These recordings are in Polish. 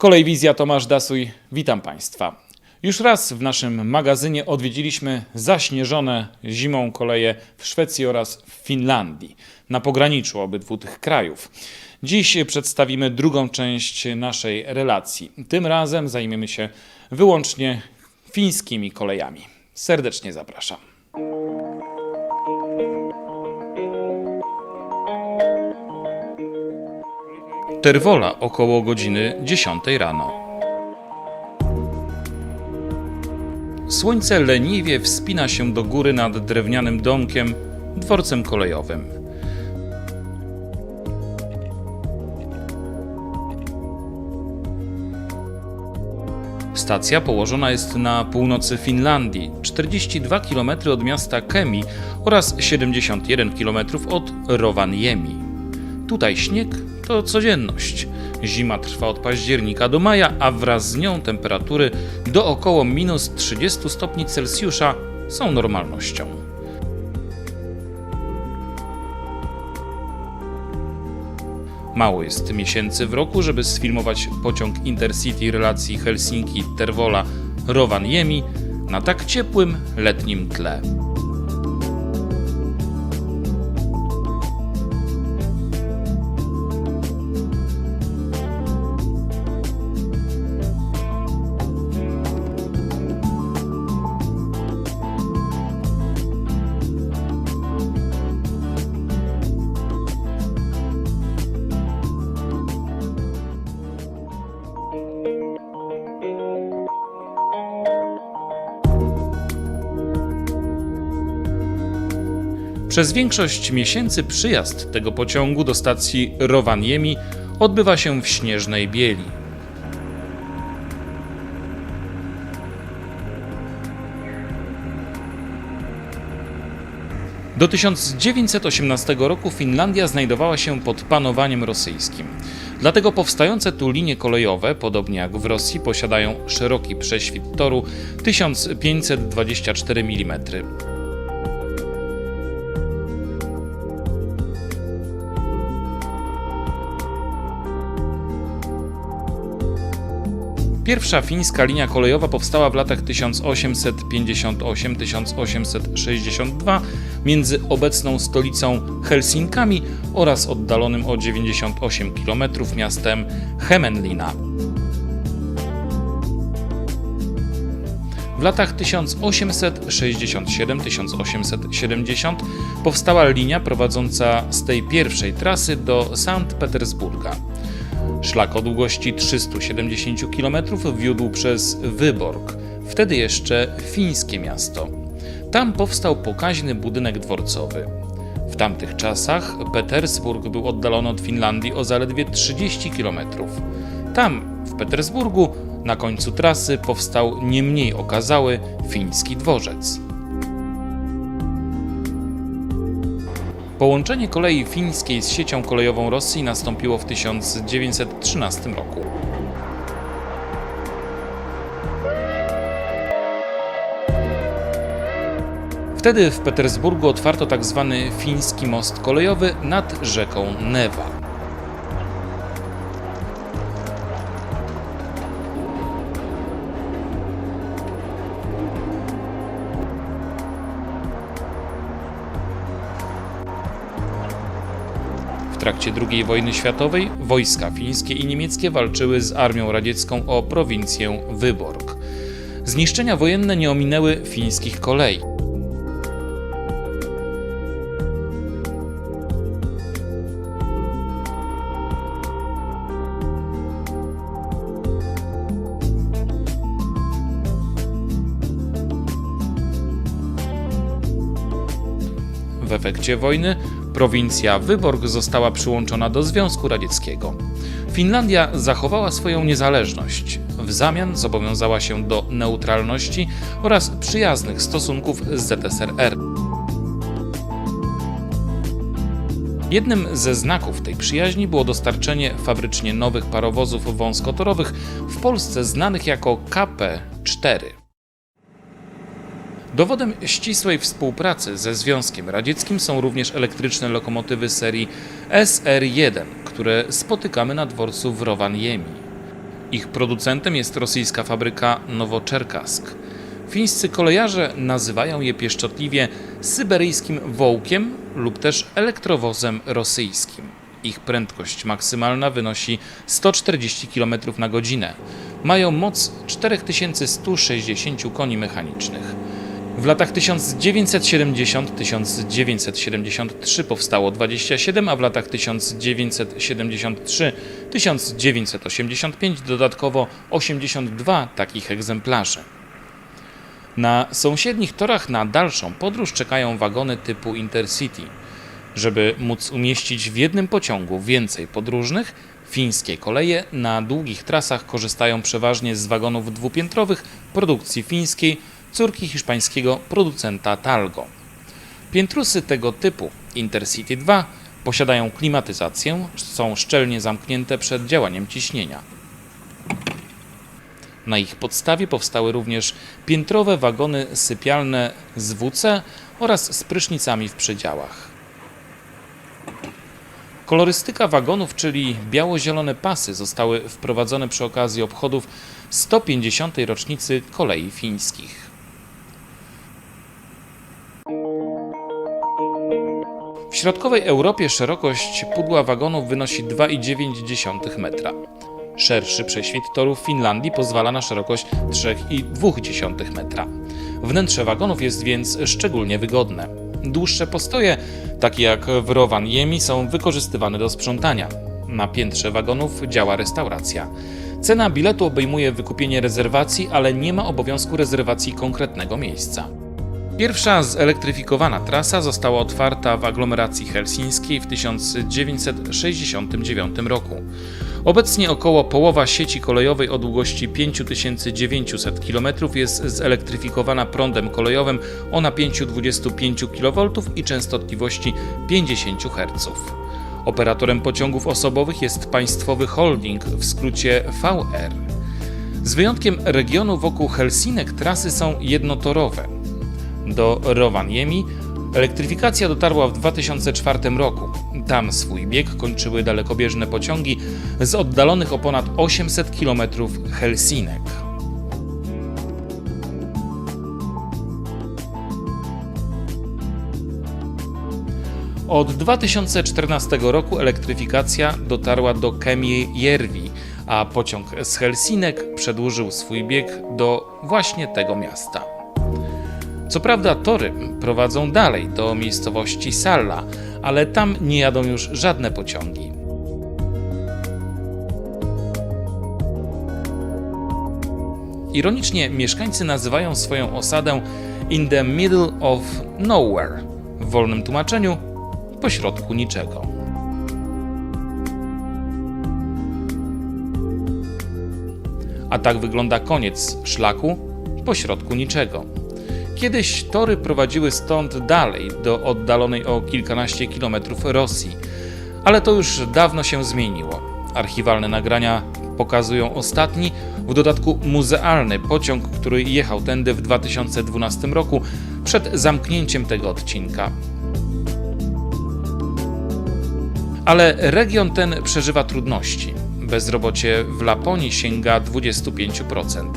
Kolejwizja Tomasz Dasuj, witam Państwa. Już raz w naszym magazynie odwiedziliśmy zaśnieżone zimą koleje w Szwecji oraz w Finlandii, na pograniczu obydwu tych krajów. Dziś przedstawimy drugą część naszej relacji. Tym razem zajmiemy się wyłącznie fińskimi kolejami. Serdecznie zapraszam. Terwola około godziny 10 rano. Słońce leniwie wspina się do góry nad drewnianym domkiem, dworcem kolejowym. Stacja położona jest na północy Finlandii, 42 km od miasta Kemi oraz 71 km od Rovaniemi. Tutaj śnieg to codzienność. Zima trwa od października do maja, a wraz z nią temperatury do około minus 30 stopni Celsjusza są normalnością. Mało jest miesięcy w roku, żeby sfilmować pociąg Intercity relacji Helsinki-Terwola-Rovaniemi na tak ciepłym letnim tle. Przez większość miesięcy przyjazd tego pociągu do stacji Rovaniemi odbywa się w śnieżnej bieli. Do 1918 roku Finlandia znajdowała się pod panowaniem rosyjskim. Dlatego powstające tu linie kolejowe, podobnie jak w Rosji, posiadają szeroki prześwit toru 1524 mm. Pierwsza fińska linia kolejowa powstała w latach 1858-1862 między obecną stolicą Helsinkami oraz oddalonym o 98 km miastem Hämeenlinna. W latach 1867-1870 powstała linia prowadząca z tej pierwszej trasy do Sankt Petersburga. Szlak o długości 370 km wiódł przez Wyborg, wtedy jeszcze fińskie miasto. Tam powstał pokaźny budynek dworcowy. W tamtych czasach Petersburg był oddalony od Finlandii o zaledwie 30 km. Tam, w Petersburgu, na końcu trasy powstał nie mniej okazały fiński dworzec. Połączenie kolei fińskiej z siecią kolejową Rosji nastąpiło w 1913 roku. Wtedy w Petersburgu otwarto tzw. fiński most kolejowy nad rzeką Newa. Trakcie II wojny światowej wojska fińskie i niemieckie walczyły z armią radziecką o prowincję Wyborg. Zniszczenia wojenne nie ominęły fińskich kolei. W efekcie wojny prowincja Wyborg została przyłączona do Związku Radzieckiego. Finlandia zachowała swoją niezależność. W zamian zobowiązała się do neutralności oraz przyjaznych stosunków z ZSRR. Jednym ze znaków tej przyjaźni było dostarczenie fabrycznie nowych parowozów wąskotorowych w Polsce znanych jako KP-4. Dowodem ścisłej współpracy ze Związkiem Radzieckim są również elektryczne lokomotywy serii SR-1, które spotykamy na dworcu w Rovaniemi. Ich producentem jest rosyjska fabryka Nowoczerkask. Fińscy kolejarze nazywają je pieszczotliwie syberyjskim wołkiem lub też elektrowozem rosyjskim. Ich prędkość maksymalna wynosi 140 km na godzinę. Mają moc 4160 koni mechanicznych. W latach 1970-1973 powstało 27, a w latach 1973-1985 dodatkowo 82 takich egzemplarzy. Na sąsiednich torach na dalszą podróż czekają wagony typu Intercity. Żeby móc umieścić w jednym pociągu więcej podróżnych, fińskie koleje na długich trasach korzystają przeważnie z wagonów dwupiętrowych produkcji fińskiej, córki hiszpańskiego producenta Talgo. Piętrusy tego typu Intercity 2 posiadają klimatyzację, są szczelnie zamknięte przed działaniem ciśnienia. Na ich podstawie powstały również piętrowe wagony sypialne z WC oraz z prysznicami w przedziałach. Kolorystyka wagonów, czyli biało-zielone pasy, zostały wprowadzone przy okazji obchodów 150. rocznicy kolei fińskich. Środkowej Europie szerokość pudła wagonów wynosi 2,9 metra. Szerszy prześwit torów w Finlandii pozwala na szerokość 3,2 metra. Wnętrze wagonów jest więc szczególnie wygodne. Dłuższe postoje, takie jak w Rovaniemi, są wykorzystywane do sprzątania. Na piętrze wagonów działa restauracja. Cena biletu obejmuje wykupienie rezerwacji, ale nie ma obowiązku rezerwacji konkretnego miejsca. Pierwsza zelektryfikowana trasa została otwarta w aglomeracji helsińskiej w 1969 roku. Obecnie około połowa sieci kolejowej o długości 5900 km jest zelektryfikowana prądem kolejowym o napięciu 25 kV i częstotliwości 50 Hz. Operatorem pociągów osobowych jest państwowy holding, w skrócie VR. Z wyjątkiem regionu wokół Helsinek trasy są jednotorowe. Do Rovaniemi elektryfikacja dotarła w 2004 roku. Tam swój bieg kończyły dalekobieżne pociągi z oddalonych o ponad 800 km Helsinek. Od 2014 roku elektryfikacja dotarła do Kemiejärvi, a pociąg z Helsinek przedłużył swój bieg do właśnie tego miasta. Co prawda tory prowadzą dalej do miejscowości Salla, ale tam nie jadą już żadne pociągi. Ironicznie mieszkańcy nazywają swoją osadę in the middle of nowhere, w wolnym tłumaczeniu pośrodku niczego. A tak wygląda koniec szlaku pośrodku niczego. Kiedyś tory prowadziły stąd dalej, do oddalonej o kilkanaście kilometrów Rosji, ale to już dawno się zmieniło. Archiwalne nagrania pokazują ostatni, w dodatku muzealny pociąg, który jechał tędy w 2012 roku przed zamknięciem tego odcinka. Ale region ten przeżywa trudności. Bezrobocie w Laponii sięga 25%.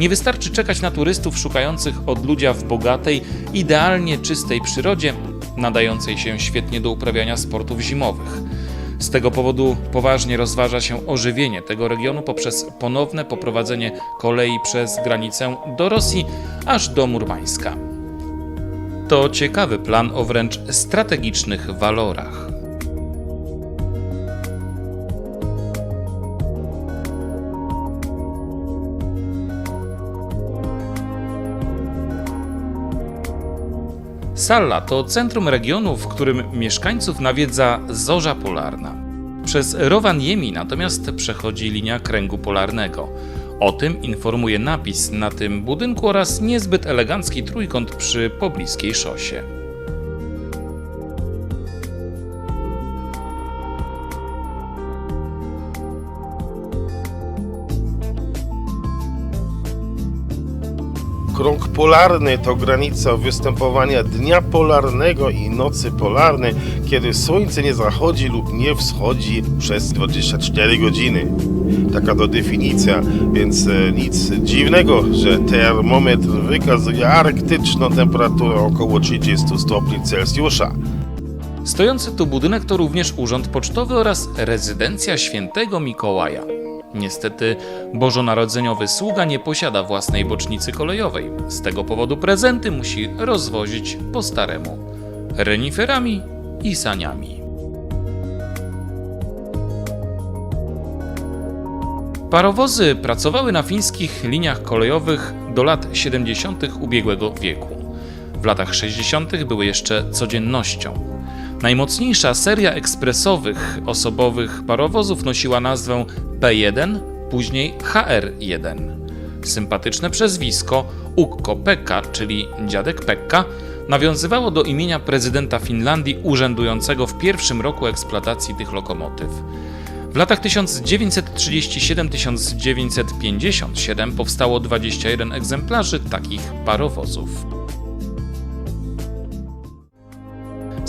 Nie wystarczy czekać na turystów szukających odludzia w bogatej, idealnie czystej przyrodzie, nadającej się świetnie do uprawiania sportów zimowych. Z tego powodu poważnie rozważa się ożywienie tego regionu poprzez ponowne poprowadzenie kolei przez granicę do Rosji aż do Murmańska. To ciekawy plan o wręcz strategicznych walorach. Salla to centrum regionu, w którym mieszkańców nawiedza zorza polarna. Przez Rovaniemi natomiast przechodzi linia kręgu polarnego. O tym informuje napis na tym budynku oraz niezbyt elegancki trójkąt przy pobliskiej szosie. Krąg polarny to granica występowania dnia polarnego i nocy polarnej, kiedy słońce nie zachodzi lub nie wschodzi przez 24 godziny. Taka to definicja, więc e, nic dziwnego, że termometr wykazuje arktyczną temperaturę około 30 stopni Celsjusza. Stojący tu budynek to również urząd pocztowy oraz rezydencja świętego Mikołaja. Niestety, bożonarodzeniowy sługa nie posiada własnej bocznicy kolejowej. Z tego powodu prezenty musi rozwozić po staremu reniferami i saniami. Parowozy pracowały na fińskich liniach kolejowych do lat 70. ubiegłego wieku. W latach 60. były jeszcze codziennością. Najmocniejsza seria ekspresowych osobowych parowozów nosiła nazwę P1, później HR1. Sympatyczne przezwisko Ukko Pekka, czyli dziadek Pekka, nawiązywało do imienia prezydenta Finlandii urzędującego w pierwszym roku eksploatacji tych lokomotyw. W latach 1937-1957 powstało 21 egzemplarzy takich parowozów.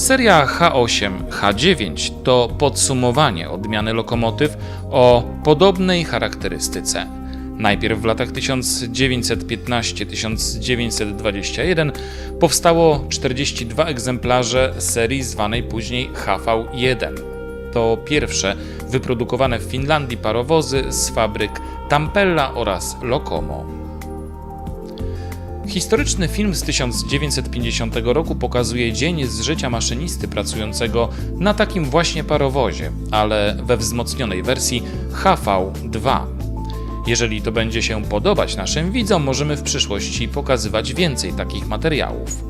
Seria H8, H9 to podsumowanie odmiany lokomotyw o podobnej charakterystyce. Najpierw w latach 1915-1921 powstało 42 egzemplarze serii zwanej później HV1. To pierwsze wyprodukowane w Finlandii parowozy z fabryk Tampella oraz Lokomo. Historyczny film z 1950 roku pokazuje dzień z życia maszynisty pracującego na takim właśnie parowozie, ale we wzmocnionej wersji HV2. Jeżeli to będzie się podobać naszym widzom, możemy w przyszłości pokazywać więcej takich materiałów.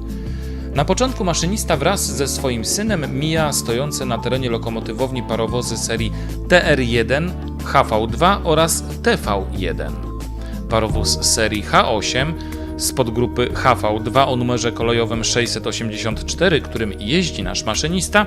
Na początku maszynista wraz ze swoim synem mija stojące na terenie lokomotywowni parowozy serii TR1, HV2 oraz TV1. Parowóz serii H8 z podgrupy HV2 o numerze kolejowym 684, którym jeździ nasz maszynista,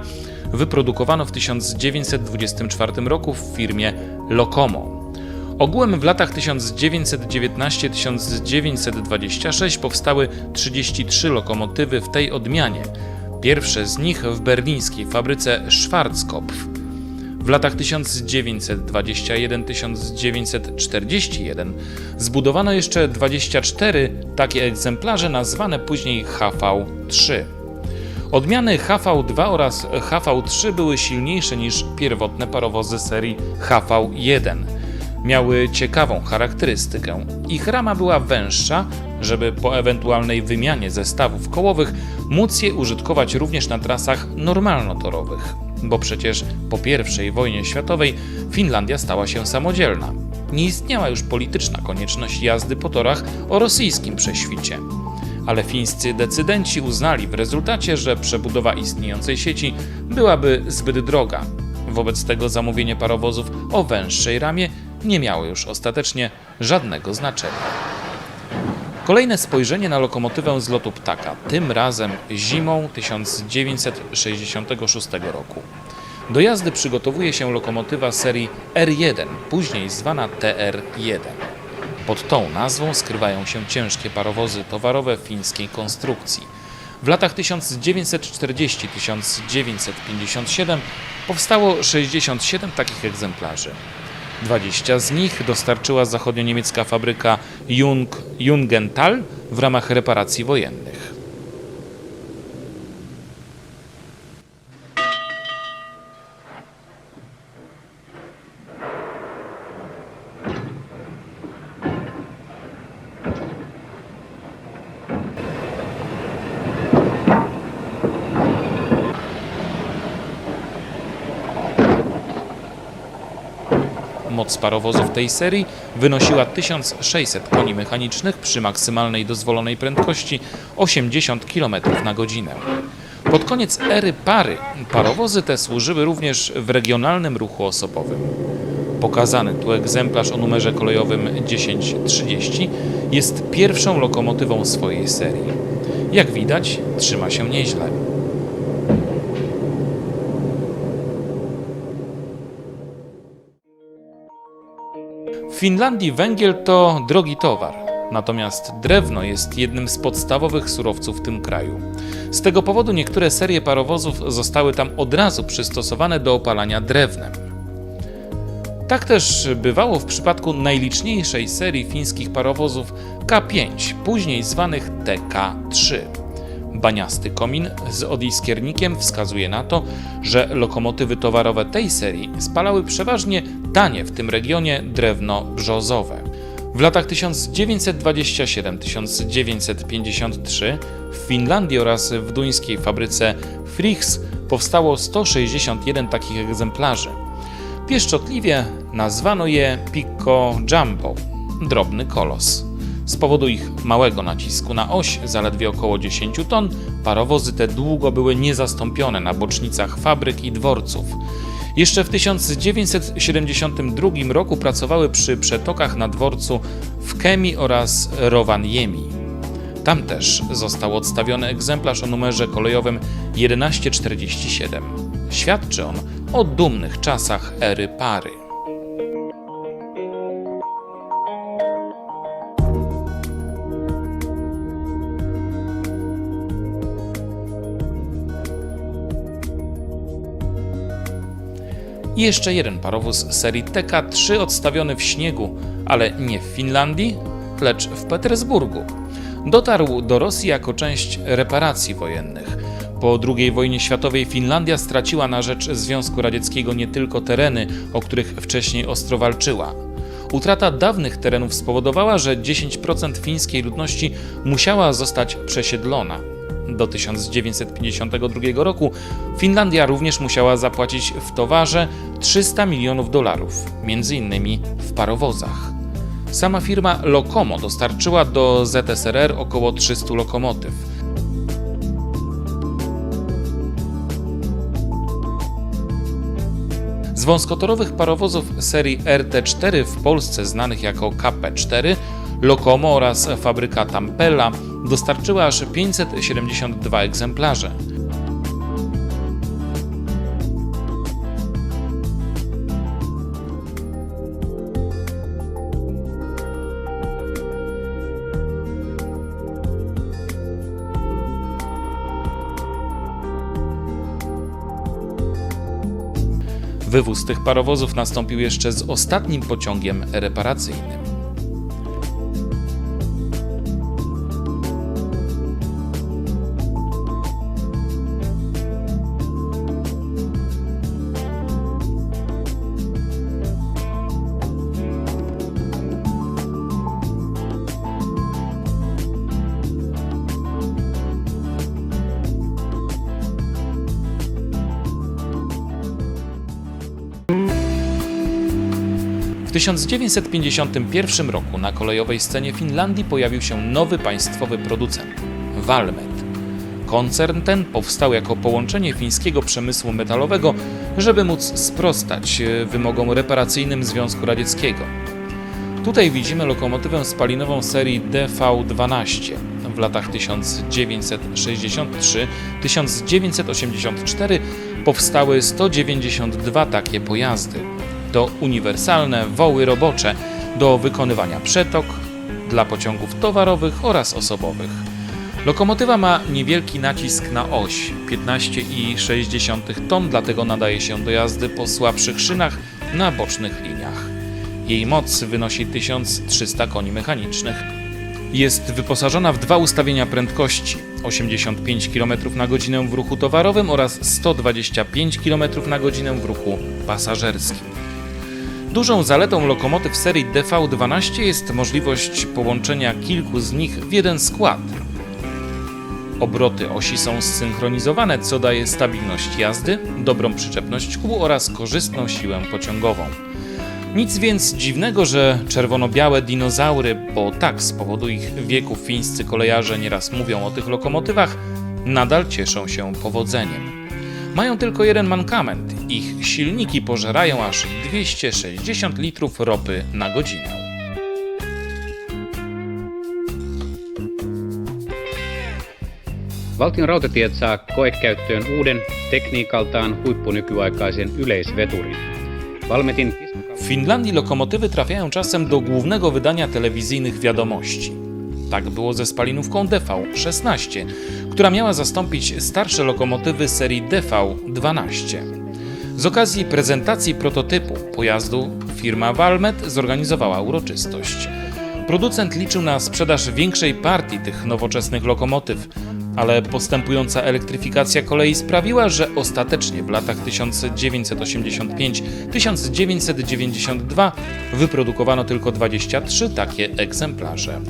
wyprodukowano w 1924 roku w firmie Lokomo. Ogółem w latach 1919-1926 powstały 33 lokomotywy w tej odmianie. Pierwsze z nich w berlińskiej fabryce Schwarzkopf. W latach 1921-1941 zbudowano jeszcze 24 takie egzemplarze nazwane później HV3. Odmiany HV2 oraz HV3 były silniejsze niż pierwotne parowozy serii HV1. Miały ciekawą charakterystykę. Ich rama była węższa, żeby po ewentualnej wymianie zestawów kołowych móc je użytkować również na trasach normalnotorowych bo przecież po I wojnie światowej Finlandia stała się samodzielna. Nie istniała już polityczna konieczność jazdy po torach o rosyjskim prześwicie. Ale fińscy decydenci uznali w rezultacie, że przebudowa istniejącej sieci byłaby zbyt droga. Wobec tego zamówienie parowozów o węższej ramie nie miało już ostatecznie żadnego znaczenia. Kolejne spojrzenie na lokomotywę z lotu ptaka, tym razem zimą 1966 roku. Do jazdy przygotowuje się lokomotywa serii R1, później zwana TR1. Pod tą nazwą skrywają się ciężkie parowozy towarowe fińskiej konstrukcji. W latach 1940-1957 powstało 67 takich egzemplarzy. 20 z nich dostarczyła zachodnio-niemiecka fabryka Jung, Jungenthal w ramach reparacji wojennych. Moc parowozów tej serii wynosiła 1600 koni mechanicznych przy maksymalnej dozwolonej prędkości 80 km na godzinę. Pod koniec ery pary parowozy te służyły również w regionalnym ruchu osobowym. Pokazany tu egzemplarz o numerze kolejowym 1030 jest pierwszą lokomotywą swojej serii. Jak widać, trzyma się nieźle. Finlandii węgiel to drogi towar. Natomiast drewno jest jednym z podstawowych surowców w tym kraju. Z tego powodu niektóre serie parowozów zostały tam od razu przystosowane do opalania drewnem. Tak też bywało w przypadku najliczniejszej serii fińskich parowozów K5, później zwanych TK3. Baniasty komin z odiskiernikiem wskazuje na to, że lokomotywy towarowe tej serii spalały przeważnie tanie w tym regionie drewno brzozowe. W latach 1927-1953 w Finlandii oraz w duńskiej fabryce Frichs powstało 161 takich egzemplarzy. Pieszczotliwie nazwano je Pico Jumbo drobny kolos. Z powodu ich małego nacisku na oś, zaledwie około 10 ton, parowozy te długo były niezastąpione na bocznicach fabryk i dworców. Jeszcze w 1972 roku pracowały przy przetokach na dworcu w Kemi oraz Rovaniemi. Tam też został odstawiony egzemplarz o numerze kolejowym 1147. Świadczy on o dumnych czasach ery pary. I jeszcze jeden parowóz serii TK3 odstawiony w śniegu, ale nie w Finlandii, lecz w Petersburgu. Dotarł do Rosji jako część reparacji wojennych. Po II wojnie światowej Finlandia straciła na rzecz Związku Radzieckiego nie tylko tereny, o których wcześniej ostro walczyła. Utrata dawnych terenów spowodowała, że 10% fińskiej ludności musiała zostać przesiedlona. Do 1952 roku Finlandia również musiała zapłacić w towarze 300 milionów dolarów, między innymi w parowozach. Sama firma Lokomo dostarczyła do ZSRR około 300 lokomotyw. Z wąskotorowych parowozów serii RT4 w Polsce znanych jako KP4 Lokomo oraz fabryka Tampella dostarczyły aż 572 egzemplarze. Wywóz tych parowozów nastąpił jeszcze z ostatnim pociągiem reparacyjnym. 1951 roku na kolejowej scenie Finlandii pojawił się nowy państwowy producent Valmet. Koncern ten powstał jako połączenie fińskiego przemysłu metalowego, żeby móc sprostać e, wymogom reparacyjnym Związku Radzieckiego. Tutaj widzimy lokomotywę spalinową serii DV12. W latach 1963-1984 powstały 192 takie pojazdy. To uniwersalne woły robocze do wykonywania przetok dla pociągów towarowych oraz osobowych. Lokomotywa ma niewielki nacisk na oś 15,6 ton, dlatego nadaje się do jazdy po słabszych szynach na bocznych liniach. Jej moc wynosi 1300 koni mechanicznych. Jest wyposażona w dwa ustawienia prędkości 85 km na godzinę w ruchu towarowym oraz 125 km na godzinę w ruchu pasażerskim. Dużą zaletą lokomotyw serii DV12 jest możliwość połączenia kilku z nich w jeden skład. Obroty osi są zsynchronizowane, co daje stabilność jazdy, dobrą przyczepność kół oraz korzystną siłę pociągową. Nic więc dziwnego, że czerwono-białe dinozaury, bo tak z powodu ich wieku fińscy kolejarze nieraz mówią o tych lokomotywach, nadal cieszą się powodzeniem. Mają tylko jeden mankament. Ich silniki pożerają aż 260 litrów ropy na godzinę. Valtion rautatiet saa koekäyttöön uuden tekniikaltaan huippunykyaikaisen yleisveturin. Valmetin W Finlandii lokomotywy trafiają czasem do głównego wydania telewizyjnych wiadomości. Tak było ze spalinówką DV-16, która miała zastąpić starsze lokomotywy serii DV-12. Z okazji prezentacji prototypu pojazdu firma Valmet zorganizowała uroczystość. Producent liczył na sprzedaż większej partii tych nowoczesnych lokomotyw, ale postępująca elektryfikacja kolei sprawiła, że ostatecznie w latach 1985-1992 wyprodukowano tylko 23 takie egzemplarze.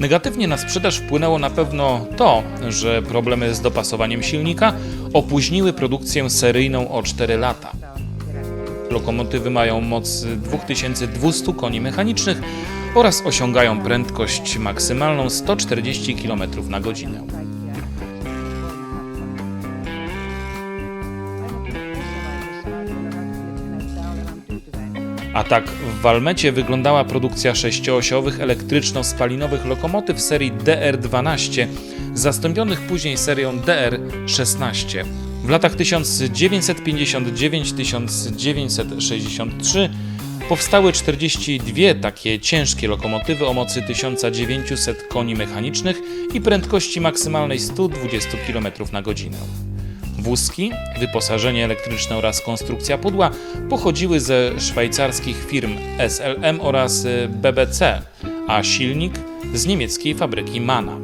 Negatywnie na sprzedaż wpłynęło na pewno to, że problemy z dopasowaniem silnika opóźniły produkcję seryjną o 4 lata. Lokomotywy mają moc 2200 koni mechanicznych oraz osiągają prędkość maksymalną 140 km na godzinę. A tak w Walmecie wyglądała produkcja sześcioosiowych elektryczno-spalinowych lokomotyw serii DR-12, zastąpionych później serią DR-16. W latach 1959-1963 powstały 42 takie ciężkie lokomotywy o mocy 1900 koni mechanicznych i prędkości maksymalnej 120 km na godzinę. Wózki, wyposażenie elektryczne oraz konstrukcja pudła pochodziły ze szwajcarskich firm SLM oraz y, BBC, a silnik z niemieckiej fabryki Mana.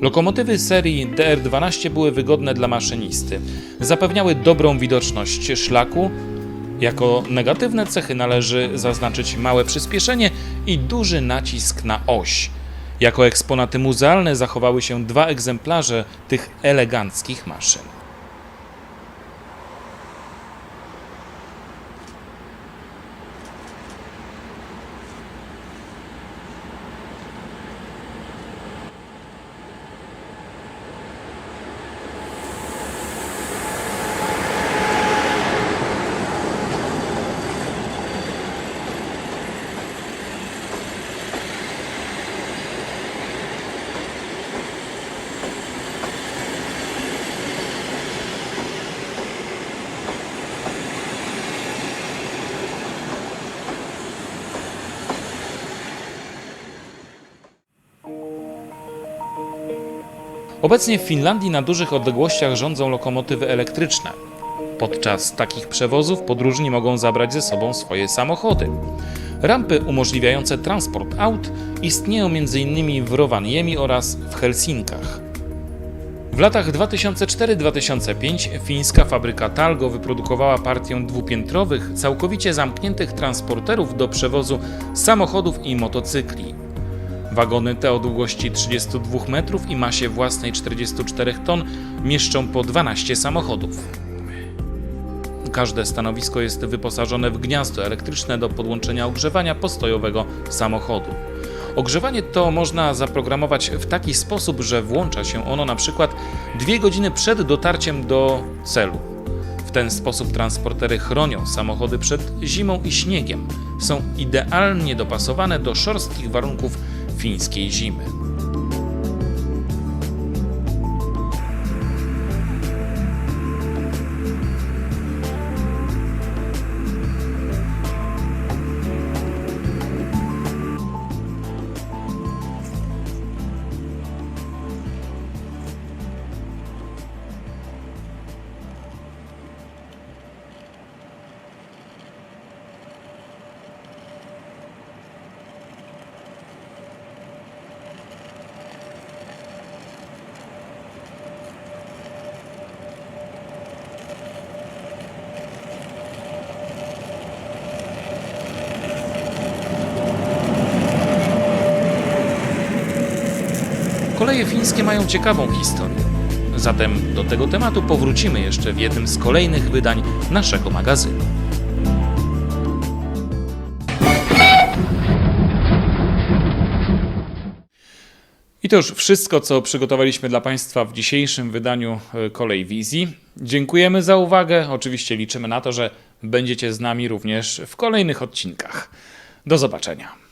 Lokomotywy serii DR-12 były wygodne dla maszynisty. Zapewniały dobrą widoczność szlaku. Jako negatywne cechy należy zaznaczyć małe przyspieszenie i duży nacisk na oś. Jako eksponaty muzealne zachowały się dwa egzemplarze tych eleganckich maszyn. Obecnie w Finlandii na dużych odległościach rządzą lokomotywy elektryczne. Podczas takich przewozów podróżni mogą zabrać ze sobą swoje samochody. Rampy umożliwiające transport aut istnieją m.in. w Rovaniemi oraz w Helsinkach. W latach 2004-2005 fińska fabryka Talgo wyprodukowała partię dwupiętrowych, całkowicie zamkniętych transporterów do przewozu samochodów i motocykli. Wagony te o długości 32 metrów i masie własnej 44 ton mieszczą po 12 samochodów. Każde stanowisko jest wyposażone w gniazdo elektryczne do podłączenia ogrzewania postojowego samochodu. Ogrzewanie to można zaprogramować w taki sposób, że włącza się ono na przykład dwie godziny przed dotarciem do celu. W ten sposób transportery chronią samochody przed zimą i śniegiem. Są idealnie dopasowane do szorstkich warunków fińskiej zimy. Koleje fińskie mają ciekawą historię. Zatem do tego tematu powrócimy jeszcze w jednym z kolejnych wydań naszego magazynu. I to już wszystko, co przygotowaliśmy dla Państwa w dzisiejszym wydaniu e, Kolej Wizji. Dziękujemy za uwagę. Oczywiście liczymy na to, że będziecie z nami również w kolejnych odcinkach. Do zobaczenia.